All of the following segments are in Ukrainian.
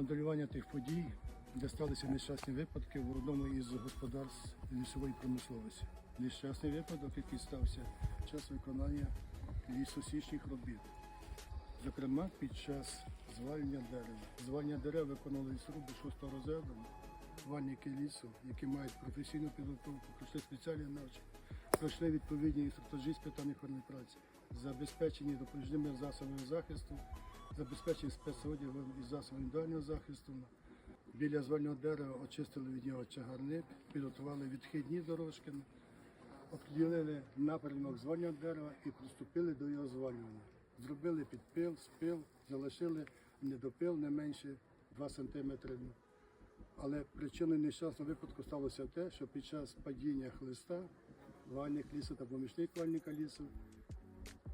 Моделювання тих подій, де сталися нещасні випадки в одному із господарств лісової промисловості. Нещасний випадок, який стався під час виконання лісосічних робіт. Зокрема, під час звалення дерева. Звалення дерев виконували лісоруби 6 розряду, звальники лісу, які мають професійну підготовку, пройшли спеціальні навчання, пройшли відповідні інструктажі з питань охорони праці, забезпечені допоміжними засобами захисту, забезпечені спецодягом і засобами індивідуального захисту. Біля звального дерева очистили від нього чагарник, підготували відхідні дорожки, обділили напрямок звання дерева і приступили до його звалювання. Зробили підпил, спил, залишили недопил не менше 2 см. Але причиною нещасного випадку сталося те, що під час падіння хлиста вальник лісу та помічник вальника лісу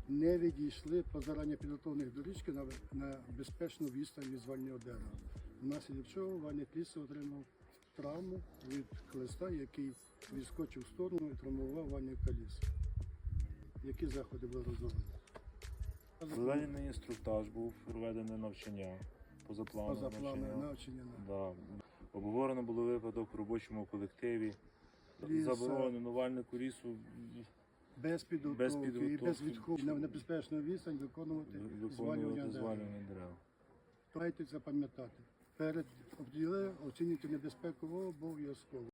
не відійшли по зарані підготовлених доріжки на, на безпечну відстань від звального дерева. Внаслідок чого вальник лісу отримав травму від хлиста, який відскочив в сторону і травмував вальника лісу. Які заходи були розроблені? Проведений інструктаж був, проведене навчання, позапланове навчання. навчання. на- Да. Обговорено було випадок в робочому колективі. Ліс, Заборонено вальнику лісу Без підготовки, Без і без відходу на небезпечну відстань виконувати звалювання виконувати звалювання дерев. Маєте запам'ятати. Перед обділе оцінюйте небезпеку обов'язково.